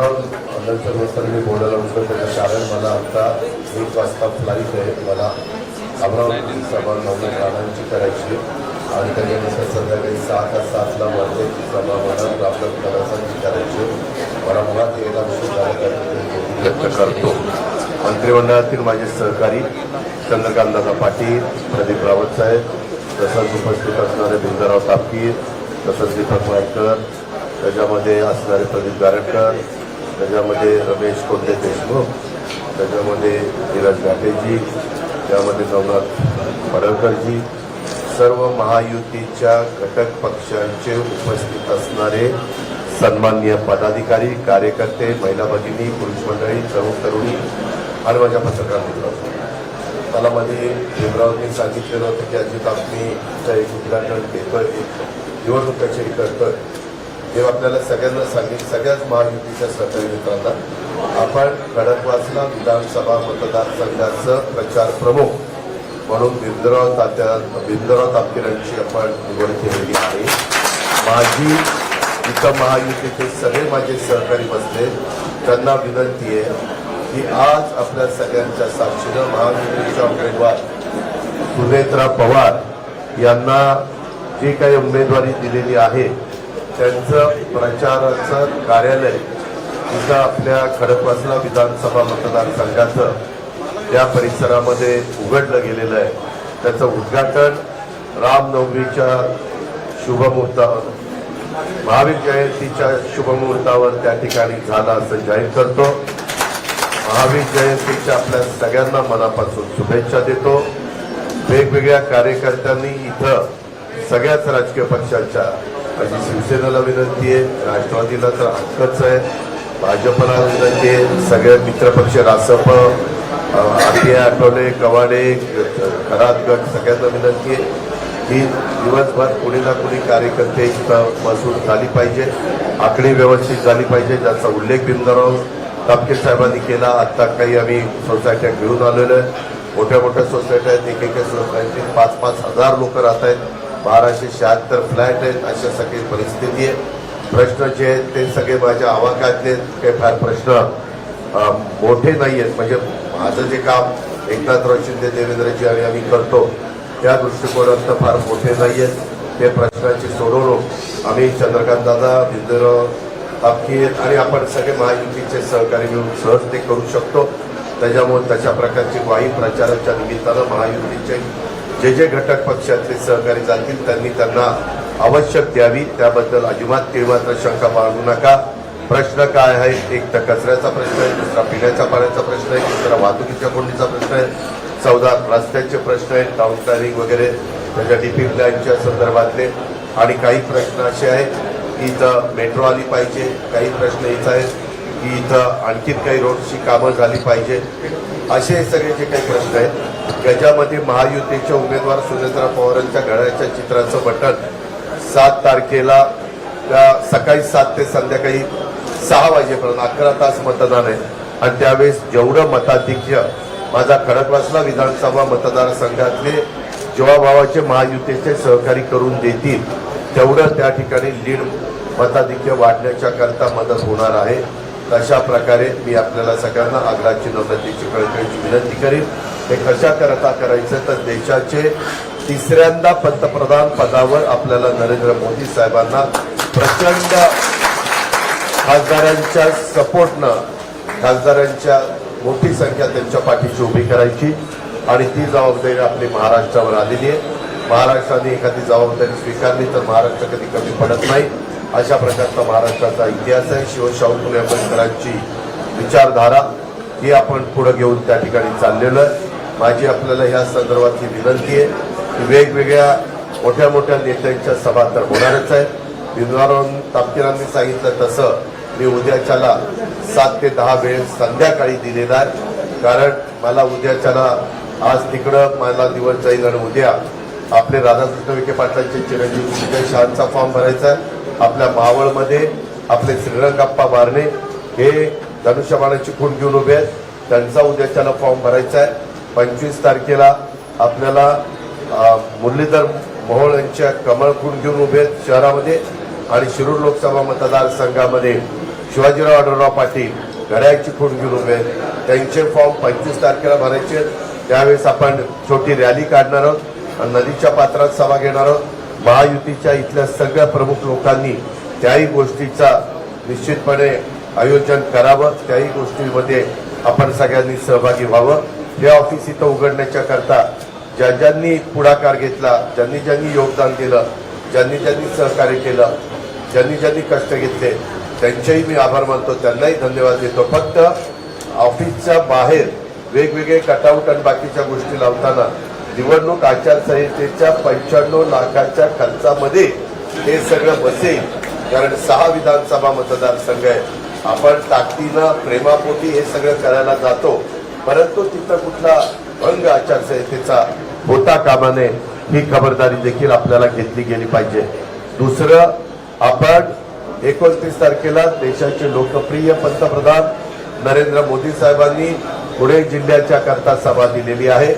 भीमराव नंतर मी बोलायला उठलो त्याचं कारण मला आता एक वाजता फ्लाईट आहे. मला अमरावती सभा नवनीत राणांची करायची आणि त्याच्यानंतर संध्याकाळी सहा का सातला वर्धेची सभा मला आपल्या करायची करायची मला मुळात यायला उशीर झाला व्यक्त करतो. मंत्रिमंडळातील माझे सहकारी चंद्रकांतदादा पाटील प्रदीप रावत साहेब तसंच उपस्थित असणारे बिंदराव तापकीर तसंच दीपक वायकर त्याच्यामध्ये असणारे प्रदीप गारटकर त्याच्यामध्ये रमेश कोंडे देशमुख त्याच्यामध्ये धीरज घाटेजी त्यामध्ये नवनाथ पडळकरजी सर्व महायुतीच्या घटक पक्षांचे उपस्थित असणारे सन्माननीय पदाधिकारी कार्यकर्ते महिला भगिनी पुरुष मंडळी तरुण तरुणी आणि माझ्या पत्रकार मित्रांनो मला मध्ये भीमरावनी सांगितलेलं होतं की अजित आपणीचं एक उद्घाटन पेपर एक निवडणूक कचेरी करतोय हे आपल्याला सगळ्यांना सांगेल सगळ्याच महायुतीच्या सहकारी मित्रांना आपण खडकवासला विधानसभा मतदारसंघाचं प्रचार प्रमुख म्हणून बिंदराव तात्या बिंदराव तापकिरांची आपण निवड केलेली आहे. माझी इथं महायुतीचे सगळे माझे सहकारी बसले त्यांना विनंती आहे की आज आपल्या सगळ्यांच्या साक्षीनं महायुतीच्या उमेदवार सुनेत्रा पवार यांना जी काही उमेदवारी दिलेली आहे त्यांचं प्रचाराचं कार्यालय तिथं आपल्या खडकवासला विधानसभा मतदारसंघाचं या परिसरामध्ये उघडलं गेलेलं आहे. त्याचं उद्घाटन रामनवमीच्या शुभमुहूर्तावर महावीर जयंतीच्या शुभमुहूर्तावर त्या ठिकाणी झालं असं जाहीर करतो. महावीर जयंतीच्या आपल्या सगळ्यांना मनापासून शुभेच्छा देतो. वेगवेगळ्या कार्यकर्त्यांनी इथं सगळ्याच राजकीय पक्षांच्या माझी शिवसेनेला विनंती आहे राष्ट्रवादीला तर हक्कच आहे. भाजपला विनंती आहे सगळे मित्रपक्ष रासप आरटीआय आठवले कवाडे खरात गट सगळ्यांना विनंती आहे की दिवसभर कुणी ना कुणी कार्यकर्ते इथं झाली पाहिजे आखणी व्यवस्थित झाली पाहिजे ज्याचा उल्लेख बिंदराव तापके साहेबांनी केला. आत्ता काही आम्ही सोसायट्या घेऊन आलेलो आहे. मोठ्या मोठ्या सोसायट्या आहेत एक सोसायटीत पाच पाच हजार लोक राहत आहेत. बाराशे शहात्तर फ्लॅट आहेत अशा सगळी परिस्थिती आहे. प्रश्न जे आहेत ते सगळे माझ्या आवाकातले काही फार प्रश्न मोठे नाही आहेत. म्हणजे माझं जे काम एकनाथराव शिंदे देवेंद्रजी आणि आम्ही करतो त्या दृष्टिकोनात फार मोठे नाही आहेत. ते प्रश्नाची सोडवणूक आम्ही चंद्रकांत दादा बिंदुराव तापकीर आणि आपण सगळे महायुतीचे सहकारी मिळून सहज ते करू शकतो. त्याच्यामुळे तशा प्रकारची ग्वाही प्रचाराच्या निमित्तानं महायुतीचे जे जे घटक पक्षातले सहकारी जातील त्यांनी त्यांना आवश्यक द्यावी. त्याबद्दल अजिबात केव्हा शंका बाळगू नका. प्रश्न काय आहे? एक तर कचऱ्याचा प्रश्न आहे दुसरा पिण्याच्या पाण्याचा प्रश्न आहे दुसरा वाहतुकीच्या कोंडीचा प्रश्न आहे चौदा रस्त्याचे प्रश्न आहेत टाउन प्लॅनिंग वगैरे त्याच्या डीपी प्लॅनच्या संदर्भातले. आणि काही प्रश्न असे आहेत की इथं मेट्रो आली पाहिजे काही प्रश्न इथं आहेत की इथं आणखीन काही रोडची कामं झाली पाहिजे. असे सगळे जे काही प्रश्न आहेत त्याच्यामध्ये महायुतीचे उमेदवार सुनेत्रा पवारांच्या घड्याच्या चित्राचं बटन सात तारखेला सकाळी सात ते संध्याकाळी सहा वाजेपर्यंत अकरा तास मतदान आहे. आणि त्यावेळेस जेवढं मताधिक्य माझा खडकवासला विधानसभा मतदारसंघातले जीवाभावाचे महायुतीचे सहकारी करून देतील तेवढं त्या ठिकाणी लीड मताधिक्य वाढण्याच्या करता मदत होणार आहे. तशा प्रकारे मी आपल्याला सगळ्यांना आग्राची नम्रतेची कळकळीची विनंती करेन. हे कशा करता करायचं तर देशाचे तिसऱ्यांदा पंतप्रधान पदावर आपल्याला नरेंद्र मोदी साहेबांना प्रचंड खासदारांच्या सपोर्टनं खासदारांच्या मोठी संख्या त्यांच्या पाठीशी उभी करायची. आणि ती जबाबदारी आपली महाराष्ट्रावर आलेली आहे. महाराष्ट्राने एखादी जबाबदारी स्वीकारली तर महाराष्ट्र कधी कमी पडत नाही. अशा प्रकारचा महाराष्ट्राचा इतिहास आहे. शिवशाहू फुले आंबेडकरांची विचारधारा ही आपण पुढे घेऊन त्या ठिकाणी चाललेलं आहे. माझी आपल्याला या संदर्भातली विनंती आहे की वेगवेगळ्या मोठ्या मोठ्या नेत्यांच्या सभा तर होणारच आहे बिंदुराव तापकीरांनी सांगितलं तसं मी उद्याच्याला सात ते दहा वेळ संध्याकाळी दिलेला आहे. कारण मला उद्याच्याला आज तिकडं मला दिवस जाईल आणि उद्या आपले राधाकृष्ण विखे पाटलांचे चिरंजीव विजय शहांचा फॉर्म भरायचा आहे. आपल्या मावळमध्ये आपले श्रीरंगाप्पा बारणे हे धनुष्यबाणाची खूण घेऊन उभे आहेत. त्यांचा उद्याच्याला फॉर्म भरायचा आहे. पंचवीस तारखेला आपल्याला मुरलीधर मोहोळ यांच्या कमळ खूण घेऊन उभे आहेत शहरामध्ये आणि शिरूर लोकसभा मतदारसंघामध्ये शिवाजीराव आढळराव पाटील घड्याळची खूण घेऊन उभे आहेत. त्यांचे फॉर्म पंचवीस तारखेला भरायचे आहेत. त्यावेळेस आपण छोटी रॅली काढणार आहोत आणि नदीच्या पात्रात सभा घेणार आहोत महायुतीच्या इथल्या सगळ्या प्रमुख लोकांनी त्याही गोष्टीचा निश्चितपणे आयोजन करावं त्याही गोष्टींमध्ये आपण सगळ्यांनी सहभागी व्हावं हे ऑफिस इथं उघडण्याच्या करता ज्या ज्यांनी पुढाकार घेतला ज्यांनी ज्यांनी योगदान दिलं ज्यांनी ज्यांनी सहकार्य केलं ज्यांनी ज्यांनी कष्ट घेतले त्यांचेही मी आभार मानतो त्यांनाही धन्यवाद देतो. फक्त ऑफिसच्या बाहेर वेगवेगळे कटआउट आणि बाकीच्या गोष्टी लावताना निवडणूक आचारसंहितेच्या पंच्याण्णव लाखाच्या खर्चामध्ये हे सगळं बसेल कारण सहा विधानसभा मतदारसंघ आहे आपण ताकदीनं प्रेमापोटी हे सगळं करायला जातो. परंतु तिथं कुठला भंग आचारसंहितेचा होता कामा नये ही खबरदारी देखील आपल्याला घेतली गेली पाहिजे. दुसरं आपण एकोणतीस तारखेला देशाचे लोकप्रिय पंतप्रधान नरेंद्र मोदी साहेबांनी पुणे जिल्ह्याच्या करता सभा दिलेली आहे.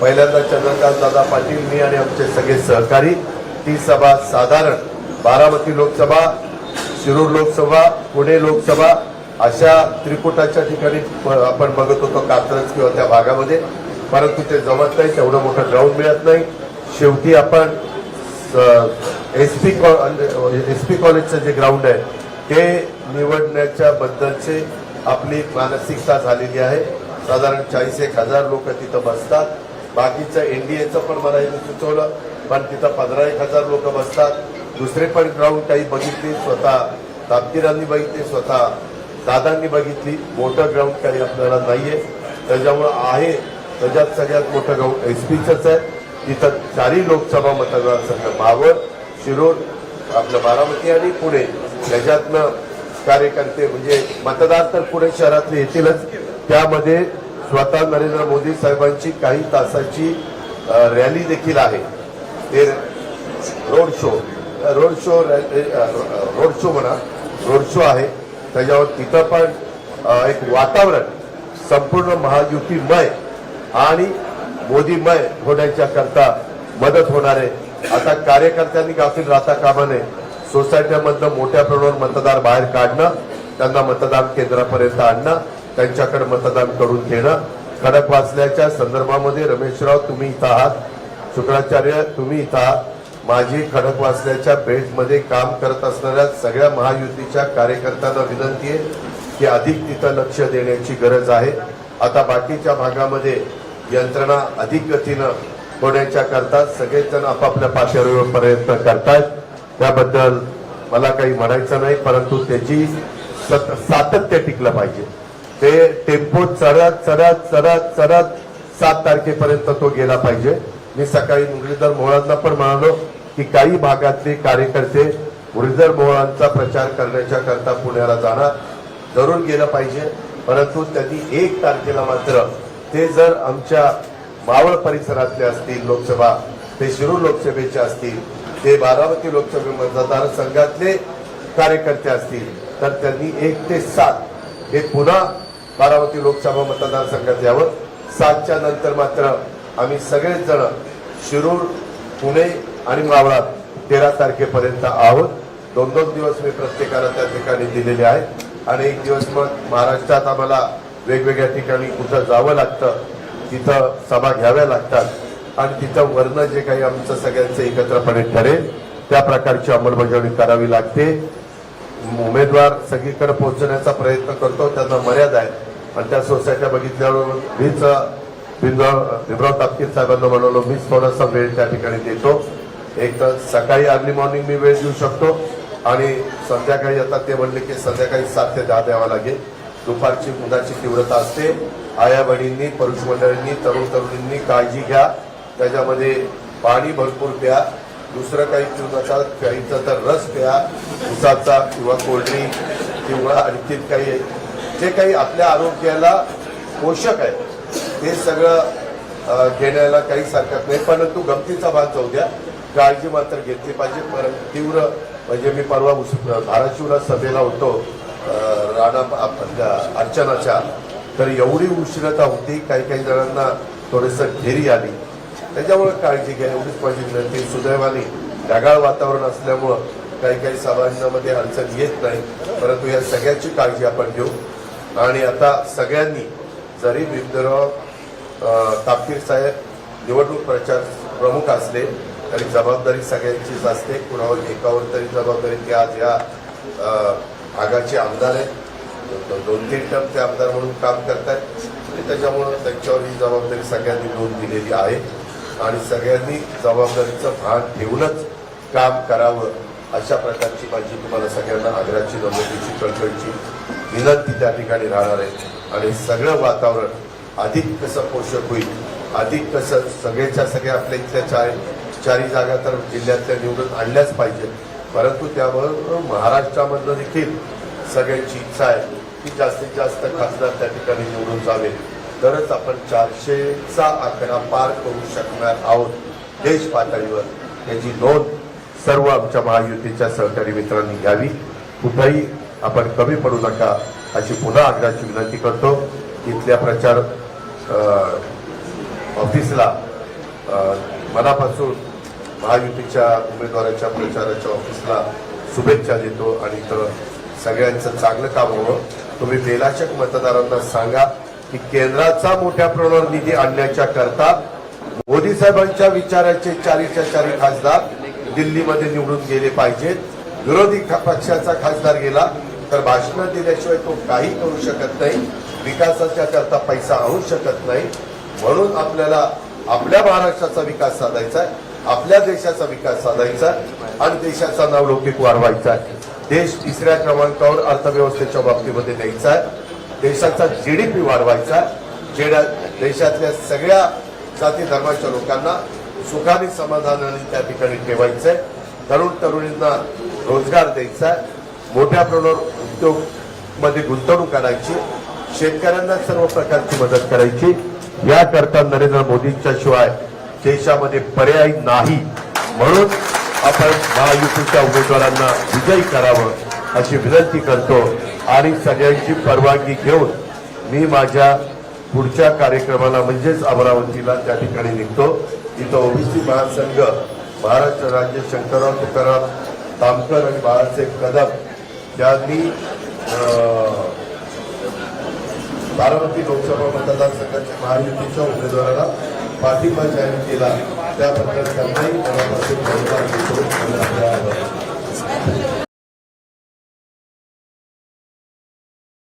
पहिल्यांदा चंद्रकांत दादा पाटील मी आणि आमचे सगळे सहकारी ती सभा साधारण बारामती लोकसभा शिरूर लोकसभा पुणे लोकसभा अशा त्रिकुटाच्या ठिकाणी प- आपण बघत होतो कात्रज किंवा त्या भागामध्ये. परंतु ते जमत नाही तेवढं मोठं ग्राउंड मिळत नाही. शेवटी आपण एस पी एस पी कॉलेजचं जे ग्राउंड आहे ते निवडण्याच्या बद्दलचे आपली मानसिकता झालेली आहे. साधारण चाळीस एक हजार लोक तिथं बसतात. बाकीचं एनडीएचं पण मला हे सुचवलं पण तिथं पंधरा एक हजार लोक बसतात. दुसरे पण ग्राउंड काही बघितले स्वतः तापकीरांनी बघितले स्वतः दादांनी बघितली मोठं ग्राउंड काही आपल्याला नाहीये. त्याच्यामुळं आहे त्याच्यात सगळ्यात मोठं ग्राउंड एस पीचंच आहे तिथं चारही लोकसभा मतदारसंघ मावळ शिरोड आपलं बारामती आणि पुणे. त्याच्यातनं कार्यकर्ते म्हणजे मतदार तर पुणे शहरातले येतीलच. त्यामध्ये स्वतः नरेंद्र मोदी साहेबांची काही तासाची रॅली देखील आहे. ते road show road show road show म्हणा रोड शो आहे. त्याच्यावर तिथं पण एक वातावरण संपूर्ण महायुतीमय आणि मोदीमय होण्याच्या करता मदत होणार. आहे आता कार्यकर्त्यांनी गाफील राहता कामा नये. सोसायट्यामधनं मोठ्या प्रमाणावर मतदार बाहेर काढणं त्यांना मतदान केंद्रापर्यंत आणणं त्यांच्याकडे मतदान करून घेणं. खडक वाचल्याच्या संदर्भामध्ये रमेशराव तुम्ही इथं आहात. शुक्राचार्य तुम्ही इथं आहात. माझी खडकवासल्याच्या बेल्टमध्ये काम करत असणाऱ्या सगळ्या महायुतीच्या कार्यकर्त्यांना विनंती आहे की अधिक तिथं लक्ष देण्याची गरज आहे. आता बाकीच्या भागामध्ये यंत्रणा अधिक गतीनं होण्याच्या करता सगळेच जण आपापल्या पातळीवर प्रयत्न करतायत. त्याबद्दल मला काही म्हणायचं नाही परंतु त्याची सत- सातत्य टिकलं पाहिजे. ते टेम्पो चढत चढत चढत चढत सात तारखेपर्यंत तो गेला पाहिजे. मी सकाळी मुरलीधर मोहळांना पण म्हणालो की काही भागातले कार्यकर्ते मुरलीधर मोहळांचा प्रचार करण्याच्या करता पुण्याला जाणार जरूर गेलं पाहिजे. परंतु त्यांनी एक तारखेला मात्र ते जर आमच्या मावळ परिसरातले असतील लोकसभा ते शिरूर लोकसभेचे असतील ते बारामती लोकसभे मतदारसंघातले कार्यकर्ते असतील तर त्यांनी एक ते सात हे पुन्हा बारामती लोकसभा मतदारसंघात यावं. सातच्या नंतर मात्र आम्ही सगळेच जण शिरूर पुणे आणि मावळात तेरा तारखेपर्यंत आहोत. दोन दोन दिवस मी प्रत्येकाला त्या ठिकाणी दिलेले आहेत. आणि एक दिवस मग महाराष्ट्रात आम्हाला वेगवेगळ्या ठिकाणी कुठं जावं लागतं तिथं सभा घ्याव्या लागतात आणि तिथं वर्ण जे काही आमचं सगळ्यांचं एकत्रपणे ठरेल त्या प्रकारची अंमलबजावणी करावी लागते. उमेदवार सगळीकडे पोहोचण्याचा प्रयत्न करतो त्यांना मर्यादा आहे आणि त्या सोसायट्या बघितल्यावर मीच भीमराव भीमराव तापकीर साहेबांना म्हणालो मीच थोडासा वेळ त्या ठिकाणी देतो. एक तर सकाळी अर्ली मॉर्निंग मी वेळ देऊ शकतो आणि संध्याकाळी आता ते म्हणले की संध्याकाळी सात ते दहा द्यावा लागेल. दुपारची मुलाची तीव्रता असते. आया बहिणींनी पुरुष मंडळींनी तरुण तरुणींनी काळजी घ्या. त्याच्यामध्ये पाणी भरपूर प्या. दुसरं काही पिऊ नका. काहीचा तर रस प्या. उसाचा किंवा कोल्ड्रिंक किंवा आणखी काही. जे काही आपल्या आरोग्याला पोषक आहे ते सगळं घेण्याला काही हरकत नाही. परंतु गमतीचा भाग जाऊ द्या. काळजी मात्र घेतली पाहिजे. परंतु तीव्र म्हणजे मी परवा धाराशिवला सभेला होतो राणा आपल्या अर्चनाच्या. तर एवढी उष्णता होती काही काही जणांना थोडंसं घेरी आली. त्याच्यामुळे काळजी घ्या एवढीच माझी विनंती. सुदैवाने ढगाळ वातावरण असल्यामुळं काही काही सभांमध्ये अडचण येत नाही. परंतु या सगळ्याची काळजी आपण घेऊ. आणि आता सगळ्यांनी जरी भीमराव तापकीर साहेब निवडणूक प्रचार प्रमुख असले तरी जबाबदारी सगळ्यांचीच असते. कुणावर एकावर तरी जबाबदारी ते आज या भागाचे आमदार आहेत. दोन तीन टर्म ते आमदार म्हणून काम करतात आणि त्याच्यामुळं त्यांच्यावर ही जबाबदारी सगळ्यांनी नोंद दिलेली आहे. आणि सगळ्यांनी जबाबदारीचं भान ठेवूनच काम करावं अशा प्रकारची माझी तुम्हाला सगळ्यांना आग्रहाची नम्रतेची कळकळीची विनंती त्या ठिकाणी राहणार आहे. आणि सगळं वातावरण अधिक कसं पोषक होईल अधिक कसं सगळ्याच्या सगळ्या आपल्या इथल्या चार चारही जागा तर जिल्ह्यातल्या निवडून आणल्याच पाहिजेत परंतु त्यावर महाराष्ट्रामधलं देखील सगळ्यांची इच्छा आहे की जास्तीत जास्त खासदार त्या ठिकाणी निवडून जावे. तरच आपण चारशेचा आकडा पार करू शकणार आहोत देश पातळीवर. याची नोंद सर्व आमच्या महायुतीच्या सहकारी मित्रांनी घ्यावी. कुठंही आपण कमी पडू नका अशी पुन्हा आग्रहाची विनंती करतो. इथल्या प्रचार ऑफिसला मनापासून महायुतीच्या उमेदवाराच्या प्रचाराच्या ऑफिसला शुभेच्छा देतो आणि इथं सगळ्यांचं चांगलं काम व्हावं. तुम्ही बेलाचक मतदारांना सांगा की केंद्राचा मोठ्या प्रमाणावर निधी आणण्याच्या करता मोदी साहेबांच्या विचाराचे चारीच्या चारी खासदार दिल्लीमध्ये निवडून गेले पाहिजेत. विरोधी पक्षाचा खासदार गेला तर भाषणं दिल्याशिवाय तो काही करू शकत नाही. विकासाच्या करता पैसा आणू शकत नाही. म्हणून आपल्याला आपल्या महाराष्ट्राचा विकास साधायचा आहे. आपल्या देशाचा विकास साधायचा आणि देशाचा नावलौकिक वाढवायचा. आहे देश तिसऱ्या क्रमांकावर अर्थव्यवस्थेच्या बाबतीमध्ये द्यायचा आहे देशाचा जीडीपी वाढवायचा. आहे जेडा देशातल्या सगळ्या जाती धर्माच्या लोकांना सुखाने समाधानाने त्या ठिकाणी ठेवायचंय. तरुण तरुणींना रोजगार द्यायचा. आहे मोठ्या प्रमाणावर उद्योगमध्ये गुंतवणूक करायची शेतकऱ्यांना सर्व प्रकारची मदत करायची. याकरता नरेंद्र मोदींच्या शिवाय देशामध्ये पर्याय नाही म्हणून आपण महायुतीच्या उमेदवारांना विजयी करावं अशी विनंती करतो आणि सगळ्यांची परवानगी घेऊन मी माझ्या पुढच्या कार्यक्रमाला म्हणजेच अमरावतीला त्या ठिकाणी निघतो. इथं ओबीसी महासंघ महाराष्ट्र राज्य शंकरराव तुकाराम तामकर आणि बाळासाहेब कदम यांनी बारामती लोकसभा मतदारसंघाच्या महायुतीच्या उमेदवाराला पाठिंबा जाहीर केला त्याबद्दल त्यांनाही मनापासून धन्यवाद देतो आणि आभार.